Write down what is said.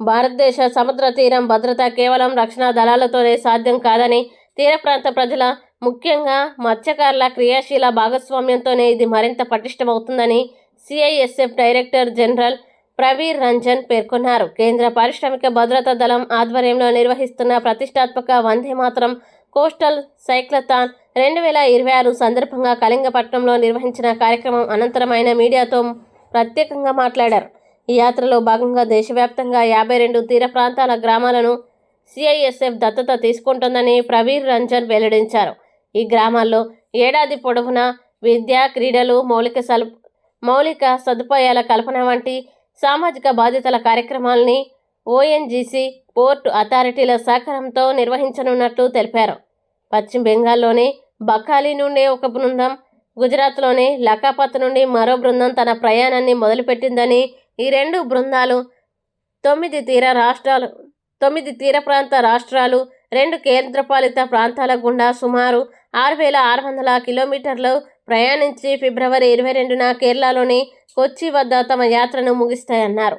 భారతదేశ సముద్ర తీరం భద్రత కేవలం రక్షణ దళాలతోనే సాధ్యం కాదని తీర ప్రాంత ప్రజల ముఖ్యంగా మత్స్యకారుల క్రియాశీల భాగస్వామ్యంతోనే ఇది మరింత పటిష్టమవుతుందని CISF director general Praveer Ranjan పేర్కొన్నారు. కేంద్ర పారిశ్రామిక భద్రతా దళం ఆధ్వర్యంలో నిర్వహిస్తున్న ప్రతిష్టాత్మక వందే మాత్రం కోస్టల్ సైక్లథాన్ రెండు వేల ఇరవై ఆరు సందర్భంగా కళింగపట్నంలో నిర్వహించిన కార్యక్రమం అనంతరం ఆయన మీడియాతో ప్రత్యేకంగా మాట్లాడారు. ఈ యాత్రలో భాగంగా దేశవ్యాప్తంగా యాభై రెండు తీర ప్రాంతాల గ్రామాలను సిఐఎస్ఎఫ్ దత్తత తీసుకుంటుందని ప్రవీర్ రంజన్ వెల్లడించారు. ఈ గ్రామాల్లో ఏడాది పొడవునా విద్య క్రీడలు మౌలిక సలు మౌలిక సదుపాయాల కల్పన వంటి సామాజిక బాధ్యతల కార్యక్రమాల్ని ఓఎన్జీసీ పోర్టు అథారిటీల సహకారంతో నిర్వహించనున్నట్లు తెలిపారు. పశ్చిమ బెంగాల్లోని బకాలి నుండి ఒక బృందం గుజరాత్లోని లకాపత్ నుండి మరో బృందం తన ప్రయాణాన్ని మొదలుపెట్టిందని ఈ రెండు బృందాలు తొమ్మిది తీర రాష్ట్రాలు తొమ్మిది తీర ప్రాంత రాష్ట్రాలు రెండు కేంద్రపాలిత ప్రాంతాల గుండా సుమారు ఆరు వేల ఆరు వందల కిలోమీటర్లు ప్రయాణించి ఫిబ్రవరి ఇరవై రెండున కేరళలోని కొచ్చి వద్ద తమ యాత్రను ముగిస్తాయన్నారు.